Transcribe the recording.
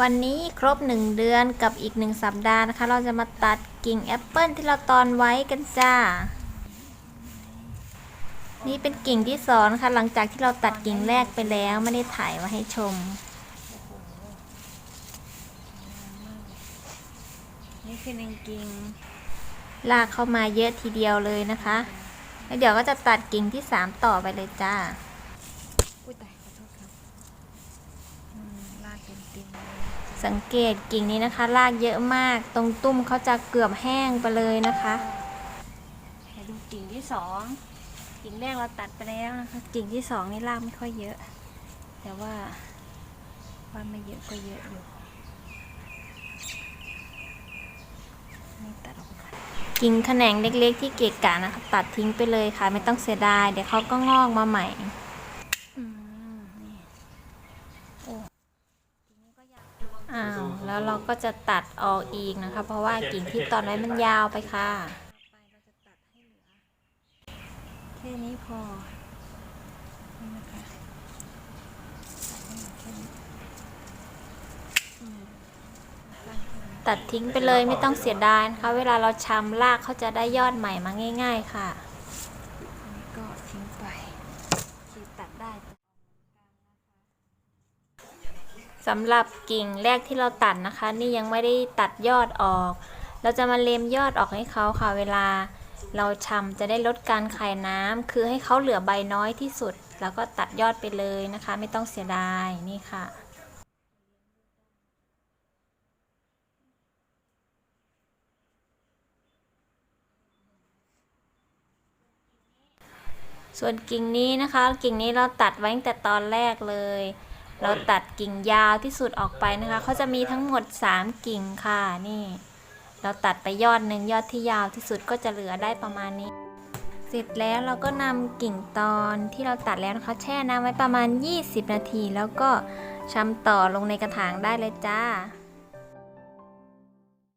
วันนี้ครบ 1 เดือนกับอีก 1 สัปดาห์นะคะ เราจะมาตัดกิ่งแอปเปิลที่เราตอนไว้กันจ้า นี่เป็นกิ่งที่สองนะคะหลังจากที่เราตัดกิ่งแรกไปแล้วไม่ได้ถ่ายมาให้ชม นี่คือหนึ่งกิ่งลากเข้ามาเยอะทีเดียวเลยนะคะ แล้วเดี๋ยวก็จะตัดกิ่งที่ 3 ต่อไปเลยจ้า อุ้ยตายขอโทษครับ อืมลากเต็มเต็มๆเลยสังเกตกิ่งนี้นะคะลากเยอะมาก ตรงตุ้มเขาจะเกือบแห้งไปเลยนะคะ ให้ดูกิ่งที่สองกิ่งแรกเราตัดไปแล้วนะคะ กิ่งที่สองนี่ลากไม่ค่อยเยอะ แต่ว่าว่าไม่เยอะก็เยอะอยู่นี่ตัดออกไปก่อนกิ่งแขนงเล็กๆ ที่เกะกะนะคะ ตัดทิ้งไปเลยค่ะ ไม่ต้องเสียดาย เดี๋ยวเขาก็งอกมาใหม่ อืมนี่โอ้กิ่งนี้ก็ยาว อ้าว แล้วเราก็จะตัดออกอีกนะคะ เพราะว่ากิ่งที่ตอนไว้มันยาวไปค่ะไปเราจะตัดให้เหลือแค่นี้พอนี่นะคะตัดทิ้งไปเลยไม่ต้องเสียดายนะคะ เวลาเราชำรากเขาจะได้ยอดใหม่มาง่าย ๆ ค่ะนี่ก็ทิ้งไปคือตัดได้ สำหรับกิ่งแรกที่เราตัดนะคะ นี่ยังไม่ได้ตัดยอดออก เราจะมาเล็มยอดออกให้เขาค่ะ เวลาเราชำจะได้ลดการขายน้ำคือให้เขาเหลือใบน้อยที่สุด แล้วก็ตัดยอดไปเลยนะคะ ไม่ต้องเสียดายนี่ค่ะส่วนกิ่งนี้นะคะ กิ่งนี้เราตัดไว้ตั้งแต่ตอนแรกเลย เราตัดกิ่งยาวที่สุดออกไปนะคะเขาจะมีทั้งหมด 3 กิ่งค่ะนี่ เราตัดไปยอดหนึ่งยอดที่ยาวที่สุดก็จะเหลือได้ประมาณนี้ เสร็จแล้วเราก็นำกิ่งตอนที่เราตัดแล้วนะคะแช่น้ำไว้ประมาณ 20 นาที แล้วก็ชำต่อลงในกระถางได้เลยจ้า